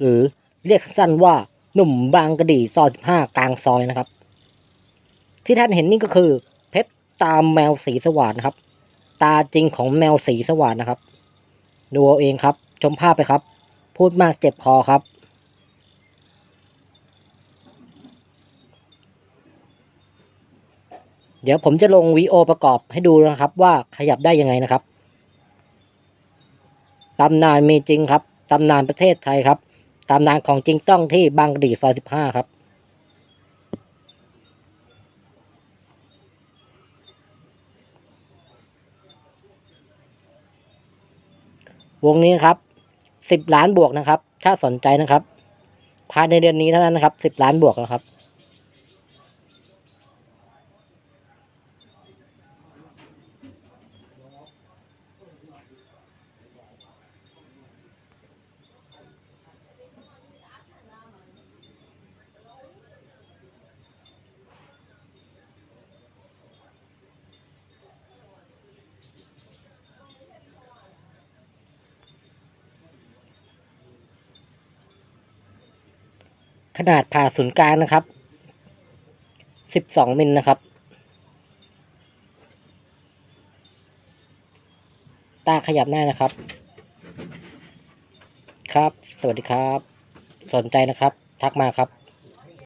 หรือเรียกสั้นว่าหนุ่มบางกระดีซอยสิบห้ากลางซอยนะครับ ที่ท่านเห็นนี่ก็คือ เพชรตามแมวสีสว่านนะครับ ตาจริงของแมวสีสว่านนะครับ ดูเอาเองครับ ชมภาพไปครับ พูดมากเจ็บคอครับเดี๋ยวผมจะลงวีโอประกอบให้ดูนะครับว่าขยับได้ยังไงนะครับ ตำนานมีจริงครับ ตำนานประเทศไทยครับ ตำนานของจริงต้องที่บางกะดีซอยสิบห้าครับ วงนี้ครับสิบล้านบวกนะครับ ถ้าสนใจนะครับ ภายในเดือนนี้เท่านั้นนะครับสิบล้านบวกนะครับ ขนาดผ่าศูนย์กลางนะครับ สิบสองมิลนะครับ ตาขยับได้นะครับ ครับ สวัสดีครับ สนใจนะครับ ทักมาครับ